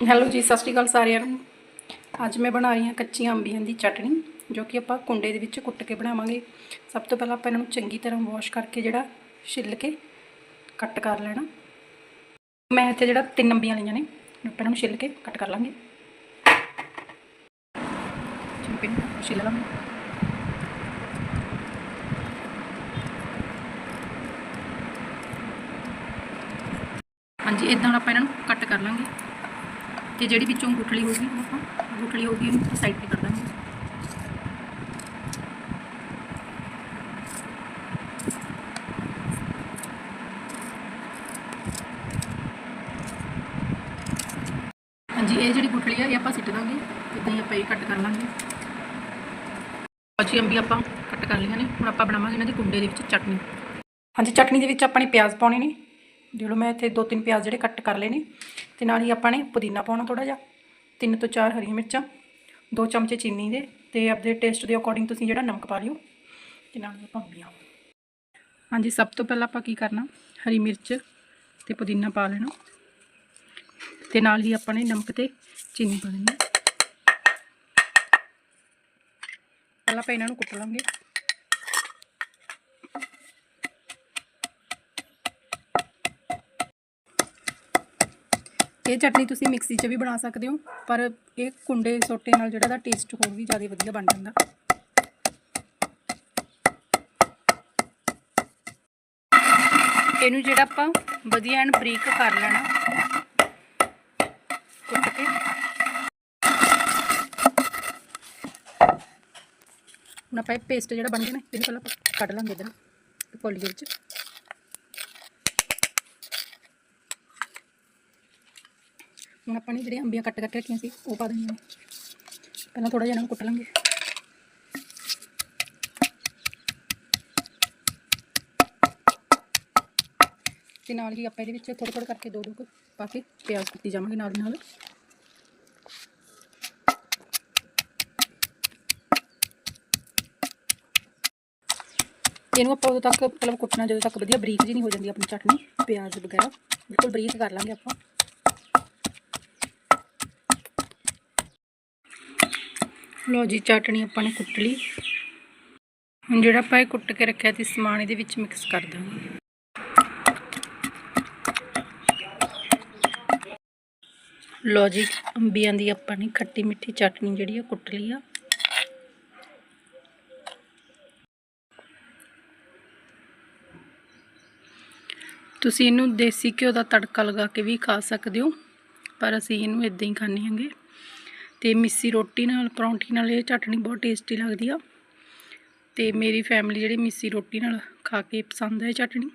Hello ਜੀ, ਸਤਿ ਸ਼੍ਰੀ ਅਕਾਲ ਸਾਰਿਆਂ ਨੂੰ। ਅੱਜ ਮੈਂ ਬਣਾ ਰਹੀ ਹਾਂ ਕੱਚੀਆਂ ਅੰਬੀਆਂ ਦੀ ਚਟਣੀ, ਜੋ ਕਿ ਆਪਾਂ ਕੁੰਡੇ ਦੇ ਵਿੱਚ ਕੁੱਟ ਕੇ ਬਣਾਵਾਂਗੇ। ਸਭ ਤੋਂ ਪਹਿਲਾਂ ਆਪਾਂ ਇਹਨਾਂ ਨੂੰ ਚੰਗੀ ਤਰ੍ਹਾਂ ਵਾਸ਼ ਕਰਕੇ ਜਿਹੜਾ ਛਿੱਲ ਕੇ ਕੱਟ ਕਰ ਲੈਣਾ। ਮੈਂ ਇੱਥੇ ਜਿਹੜਾ ਤਿੰਨ ਅੰਬੀਆਂ ਲਈਆਂ ਨੇ ਆਪਾਂ ਇਹਨਾਂ ਨੂੰ ਛਿੱਲ ਕੇ ਕੱਟ ਕਰ ਲਾਂਗੇ। ਚਿੰਪਿੰਗ ਛਿੱਲ ਲਾਂਗੇ। ਹਾਂਜੀ ਇਦਾਂ ਆਪਾਂ ਇਹਨਾਂ ਨੂੰ ਕੱਟ ਕਰ ਲਾਂਗੇ। ਤੇ ਜਿਹੜੀ ਵਿੱਚੋਂ ਗੁਠਲੀ ਹੋਊਗੀ ਉਹ ਆਪਾਂ ਗੁਠਲੀ ਹੋਊਗੀ ਇਹਨੂੰ ਸਾਈਡ ਤੇ ਕਰ ਦਾਂਗੇ। ਹਾਂਜੀ, ਇਹ ਜਿਹੜੀ ਗੁਠਲੀ ਆ, ਇਹ ਆਪਾਂ ਸਿੱਟ ਦਾਂਗੇ ਇਦਾਂ ਹੀ ਆਪਾਂ ਇਹ ਕੱਟ ਕਰ ਲਾਂਗੇ। ਅੱਛੀ ਅੰਬੀ ਆਪਾਂ ਕੱਟ ਕਰ ਲਈਆਂ ਨੇ, ਹੁਣ ਆਪਾਂ ਬਣਾਵਾਂਗੇ ਇਹਨਾਂ ਦੀ ਕੁੰਡੇ ਦੇ ਵਿੱਚ ਚਟਨੀ। ਹਾਂਜੀ, ਚਟਨੀ ਦੇ ਵਿੱਚ ਆਪਾਂ ਨੇ ਪਿਆਜ਼ ਪਾਉਣੇ ਨੇ। ਜਿਹੜੇ ਮੈਂ ਇੱਥੇ ਦੋ ਤਿੰਨ ਪਿਆਜ਼ ਜਿਹੜੇ ਕੱਟ ਕਰ ਲਏ ਨੇ, ਤੇ ਨਾਲ ਹੀ ਆਪਾਂ ਨੇ ਪੁਦੀਨਾ ਪਾਉਣਾ ਥੋੜਾ ਜਿਹਾ, ਤਿੰਨ ਤੋਂ ਚਾਰ ਹਰੀਆਂ ਮਿਰਚਾਂ, ਦੋ ਚਮਚੇ ਚੀਨੀ ਦੇ, ਤੇ ਆਪਦੇ ਟੇਸਟ ਦੇ ਅਕੋਰਡਿੰਗ ਤੁਸੀਂ ਜਿਹੜਾ ਨਮਕ ਪਾ ਲਿਓ, ਤੇ ਨਾਲ ਹੀ ਆਪਾਂ ਅੰਬੀਆਂ ਹਾਂਜੀ, ਸਭ ਤੋਂ ਪਹਿਲਾਂ ਆਪਾਂ ਕੀ ਕਰਨਾ, ਹਰੀ ਮਿਰਚ ਤੇ ਪੁਦੀਨਾ ਪਾ ਲੈਣਾ, ਤੇ ਨਾਲ ਹੀ ਆਪਾਂ ਨੇ ਨਮਕ ਤੇ ਚੀਨੀ ਪਾ ਦੇਣੀ। ਪਹਿਲਾਂ ਆਪਾਂ ਇਹਨਾਂ ਨੂੰ ਕੁੱਟ ਲਾਂਗੇ। ਇਹ ਚਟਨੀ ਤੁਸੀਂ ਮਿਕਸੀ 'ਚ ਵੀ ਬਣਾ ਸਕਦੇ ਹੋ, ਪਰ ਇਹ ਕੁੰਡੇ ਸੋਟੇ ਨਾਲ ਜਿਹੜਾ ਦਾ ਟੇਸਟ ਹੋਰ ਵੀ ਜ਼ਿਆਦਾ ਵਧੀਆ ਬਣ ਜਾਂਦਾ। ਇਹਨੂੰ ਜਿਹੜਾ ਆਪਾਂ ਵਧੀਆ ਐਂਡ ਬਰੀਕ ਕਰ ਲੈਣਾ, ਕੁੱਟ ਕੇ। ਹੁਣ ਆਪਾਂ ਇਹ ਪੇਸਟ ਜਿਹੜਾ ਬਣ ਗਿਆ ਨਾ ਇਹਨੂੰ ਪਹਿਲਾਂ ਆਪਾਂ ਕੱਢ ਲਾਂਗੇ ਇਧਰ ਕੋਲੀ ਦੇ ਵਿੱਚ। ਹੁਣ ਆਪਾਂ ਨੇ ਜਿਹੜੀਆਂ ਅੰਬੀਆਂ ਕੱਟ ਕਰਕੇ ਰੱਖੀਆਂ ਸੀ, ਉਹ ਪਾ ਦੇਣੀਆਂ ਪਹਿਲਾਂ ਥੋੜਾ ਜਿਹਾ ਇਹਨਾਂ ਨੂੰ ਕੁੱਟ ਲਾਂਗੇ। ਤੇ ਨਾਲ ਹੀ ਆਪਾਂ ਇਹਦੇ ਵਿੱਚ ਥੋੜਾ ਥੋੜਾ ਕਰਕੇ ਦੋ ਦੋ ਕੁ ਪਾ ਕੇ ਪਿਆਜ਼ ਕੁੱਟੀ ਜਾਵਾਂਗੇ ਨਾਲ ਦੀ ਨਾਲ। ਇਹਨੂੰ ਆਪਾਂ ਉਦੋਂ ਤੱਕ ਮਤਲਬ ਕੁੱਟਣਾ, ਜਦੋਂ ਤੱਕ ਵਧੀਆ ਬਰੀਕ ਜੀ ਨਹੀਂ ਹੋ ਜਾਂਦੀ ਆਪਣੀ ਚਟਨੀ, ਪਿਆਜ਼ ਵਗੈਰਾ, ਬਿਲਕੁਲ ਬਰੀਕ ਕਰ ਲਾਂਗੇ ਆਪਾਂ। ਲੋ ਜੀ, ਚਟਣੀ ਆਪਾਂ ਨੇ ਕੁੱਟ ਲਈ। ਹੁਣ ਜਿਹੜਾ ਆਪਾਂ ਇਹ ਕੁੱਟ ਕੇ ਰੱਖਿਆ ਸੀ, ਸਮਾਨ ਇਹਦੇ ਵਿੱਚ ਮਿਕਸ ਕਰ ਦਾਂਗੇ ਲੋ ਜੀ, ਅੰਬੀਆਂ ਦੀ ਆਪਾਂ ਨੇ ਖੱਟੀ ਮਿੱਠੀ ਚਟਣੀ ਜਿਹੜੀ ਆ, ਕੁੱਟ ਲਈ ਆ। ਤੁਸੀਂ ਇਹਨੂੰ ਦੇਸੀ ਘਿਓ ਦਾ ਤੜਕਾ ਲਗਾ ਕੇ ਵੀ ਖਾ ਸਕਦੇ ਹੋ, ਪਰ ਅਸੀਂ ਇਹਨੂੰ ਇਦਾਂ ਹੀ ਖਾਂਦੇ ਹਾਂਗੇ। ਤੇ ਮਿੱਸੀ ਰੋਟੀ ਨਾਲ, ਪਰੌਂਠੀ ਨਾਲ ਇਹ ਚਟਣੀ ਬਹੁਤ ਟੇਸਟੀ ਲੱਗਦੀ ਆ। ਤੇ ਮੇਰੀ ਫੈਮਿਲੀ ਜਿਹੜੀ ਮਿੱਸੀ ਰੋਟੀ ਨਾਲ ਖਾ ਕੇ ਪਸੰਦ ਹੈ ਇਹ ਚਟਣੀ।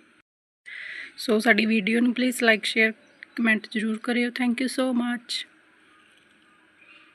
ਸੋ ਸਾਡੀ ਵੀਡੀਓ ਨੂੰ ਪਲੀਜ਼ ਲਾਈਕ ਸ਼ੇਅਰ ਕਮੈਂਟ ਜ਼ਰੂਰ ਕਰਿਓ। Thank you so much